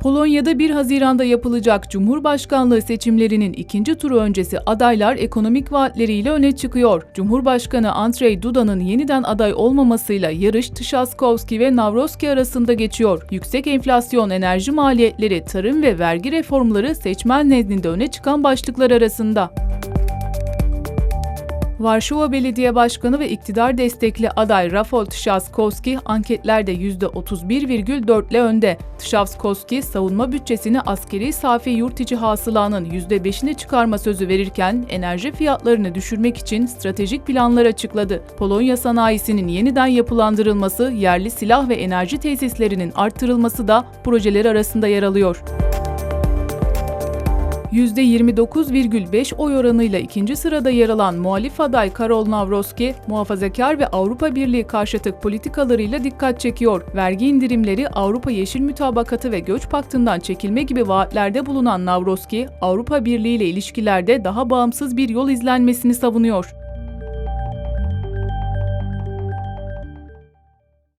Polonya'da 1 Haziran'da yapılacak Cumhurbaşkanlığı seçimlerinin ikinci turu öncesi adaylar ekonomik vaatleriyle öne çıkıyor. Cumhurbaşkanı Andrzej Duda'nın yeniden aday olmamasıyla yarış Trzaskowski ve Nawrocki arasında geçiyor. Yüksek enflasyon, enerji maliyetleri, tarım ve vergi reformları seçmen nezdinde öne çıkan başlıklar arasında. Varşova Belediye Başkanı ve iktidar destekli aday Rafał Trzaskowski anketlerde %31,4 ile önde. Trzaskowski savunma bütçesini askeri safi yurt içi hasılanın %5'ine çıkarma sözü verirken enerji fiyatlarını düşürmek için stratejik planlar açıkladı. Polonya sanayisinin yeniden yapılandırılması, yerli silah ve enerji tesislerinin arttırılması da projeler arasında yer alıyor. %29,5 oy oranıyla ikinci sırada yer alan muhalif aday Karol Nawrocki, muhafazakar ve Avrupa Birliği karşıtı politikalarıyla dikkat çekiyor. Vergi indirimleri, Avrupa Yeşil Mütabakatı ve Göç Paktı'ndan çekilme gibi vaatlerde bulunan Nawrocki, Avrupa Birliği ile ilişkilerde daha bağımsız bir yol izlenmesini savunuyor.